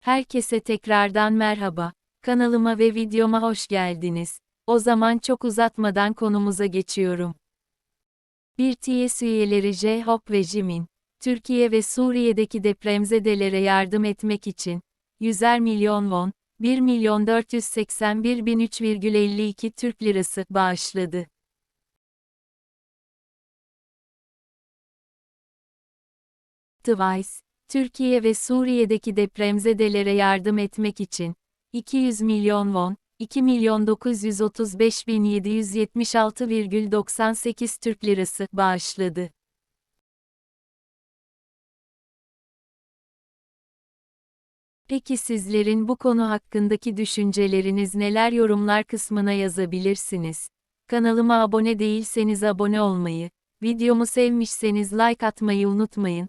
Herkese tekrardan merhaba. Kanalıma ve videoma hoş geldiniz. O zaman çok uzatmadan konumuza geçiyorum. Bir TS üyeleri J-Hope ve Jimin, Türkiye ve Suriye'deki depremzedelere yardım etmek için, 100'er milyon won, 1 milyon 481 bin 3,52 Türk lirası bağışladı. Twice, Türkiye ve Suriye'deki depremzedelere yardım etmek için 200 milyon won, 2 milyon 935 bin 776,98 Türk lirası bağışladı. Peki sizlerin bu konu hakkındaki düşünceleriniz neler yorumlar kısmına yazabilirsiniz. Kanalıma abone değilseniz abone olmayı, videomu sevmişseniz like atmayı unutmayın.